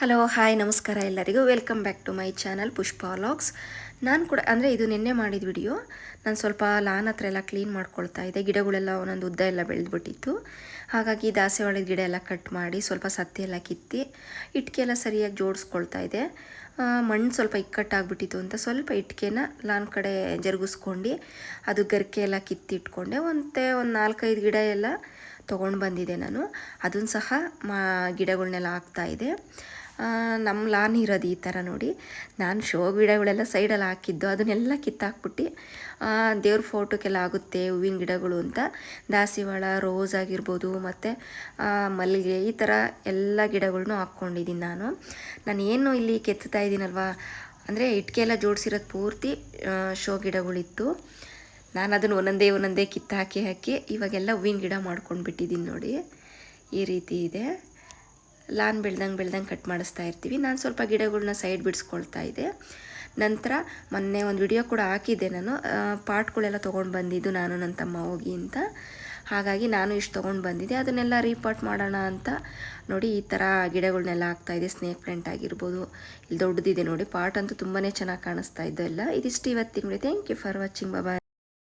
Hello hi ನಮಸ್ಕಾರ ಎಲ್ಲರಿಗೂ. Welcome back to my channel Pushpa Vlogs ನಾನು ಕೂಡ, ಅಂದರೆ ಇದು ನಿನ್ನೆ ಮಾಡಿದ ವಿಡಿಯೋ ನಾನು ಸ್ವಲ್ಪ ಲಾನ್ ಹತ್ರ ಎಲ್ಲ ಕ್ಲೀನ್ ಮಾಡ್ಕೊಳ್ತಾ ಇದ್ದೆ. ಗಿಡಗಳೆಲ್ಲ ಒಂದೊಂದು ಉದ್ದ ಎಲ್ಲ ಬೆಳೆದ್ಬಿಟ್ಟಿತ್ತು. ಹಾಗಾಗಿ ದಾಸವಾಳದ ಗಿಡ ಎಲ್ಲ ಕಟ್ ಮಾಡಿ ಸ್ವಲ್ಪ ಸತ್ತಿ ಎಲ್ಲ ಕಿತ್ತಿ ಇಟ್ಕೆ ಎಲ್ಲ ಸರಿಯಾಗಿ ಜೋಡಿಸ್ಕೊಳ್ತಾ ಇದ್ದೆ. ಮಣ್ಣು ಸ್ವಲ್ಪ ಇಕ್ಕಟ್ಟಾಗ್ಬಿಟ್ಟಿತ್ತು ಅಂತ ಸ್ವಲ್ಪ ಇಟ್ಕೆನ ಲಾನ್ ಕಡೆ ಜರುಗಿಸ್ಕೊಂಡು ಅದು ಗರಿಕೆ ಎಲ್ಲ ಕಿತ್ತಿಟ್ಕೊಂಡೆ ಮತ್ತು ಒಂದು ನಾಲ್ಕೈದು ಗಿಡ ಎಲ್ಲ ತೊಗೊಂಡು ಬಂದಿದೆ ನಾನು. ಅದನ್ನು ಸಹ ಮಾ ಗಿಡಗಳನ್ನೆಲ್ಲ ಹಾಕ್ತಾಯಿದ್ದೆ ನಮ್ಮ ಲಾನ್ ಇರೋದು ಈ ಥರ ನೋಡಿ. ನಾನು ಶೋ ಗಿಡಗಳೆಲ್ಲ ಸೈಡಲ್ಲಿ ಹಾಕಿದ್ದು, ಅದನ್ನೆಲ್ಲ ಕಿತ್ತಾಕ್ಬಿಟ್ಟು ದೇವ್ರ ಫೋಟೋಕ್ಕೆಲ್ಲ ಆಗುತ್ತೆ, ಹೂವಿನ ಗಿಡಗಳು ಅಂತ. ದಾಸಿವಾಳ ರೋಸ್ ಆಗಿರ್ಬೋದು, ಮತ್ತು ಮಲ್ಲಿಗೆ, ಈ ಥರ ಎಲ್ಲ ಗಿಡಗಳನ್ನು ಹಾಕ್ಕೊಂಡಿದ್ದೀನಿ ನಾನು. ನಾನು ಏನು ಇಲ್ಲಿ ಕೆತ್ತುತ್ತಾ ಇದ್ದೀನಲ್ವಾ ಅಂದರೆ ಇಟ್ಕೆ ಎಲ್ಲ ಜೋಡಿಸಿರೋದು ಪೂರ್ತಿ ಶೋ ಗಿಡಗಳಿತ್ತು. ನಾನು ಅದನ್ನು ಒಂದೊಂದೇ ಒಂದೊಂದೇ ಕಿತ್ತು ಹಾಕಿ ಹಾಕಿ ಇವಾಗೆಲ್ಲ ಹೂವಿನ ಗಿಡ ಮಾಡ್ಕೊಂಡು ಬಿಟ್ಟಿದ್ದೀನಿ ನೋಡಿ. ಈ ರೀತಿ ಇದೆ. ಲಾನ್ ಬೆಳ್ದಂಗೆ ಬೆಳ್ದಂಗೆ ಕಟ್ ಮಾಡಿಸ್ತಾ ಇರ್ತೀವಿ. ನಾನು ಸ್ವಲ್ಪ ಗಿಡಗಳನ್ನ ಸೈಡ್ ಬಿಡಿಸ್ಕೊಳ್ತಾ ಇದ್ದೆ. ನಂತರ ಮೊನ್ನೆ ಒಂದು ವಿಡಿಯೋ ಕೂಡ ಹಾಕಿದ್ದೆ ನಾನು. ಪಾಟ್ಗಳೆಲ್ಲ ತೊಗೊಂಡು ಬಂದಿದ್ದು ನಾನು ನನ್ನ ತಮ್ಮ ಹೋಗಿ ಅಂತ. ಹಾಗಾಗಿ ನಾನು ಇಷ್ಟು ತೊಗೊಂಡು ಬಂದಿದ್ದೆ. ಅದನ್ನೆಲ್ಲ ರೀಪಾಟ್ ಮಾಡೋಣ ಅಂತ ನೋಡಿ ಈ ಥರ ಗಿಡಗಳನ್ನೆಲ್ಲ ಹಾಕ್ತಾಯಿದೆ ಸ್ನೇಕ್ ಪ್ಲಾಂಟ್ ಆಗಿರ್ಬೋದು, ಇಲ್ಲಿ ದೊಡ್ಡದಿದೆ ನೋಡಿ. ಪಾಟ್ ಅಂತೂ ತುಂಬಾ ಚೆನ್ನಾಗಿ ಕಾಣಿಸ್ತಾ ಇದ್ದೆಲ್ಲ. ಇದಿಷ್ಟು ಇವತ್ತಿನ thank you for watching bye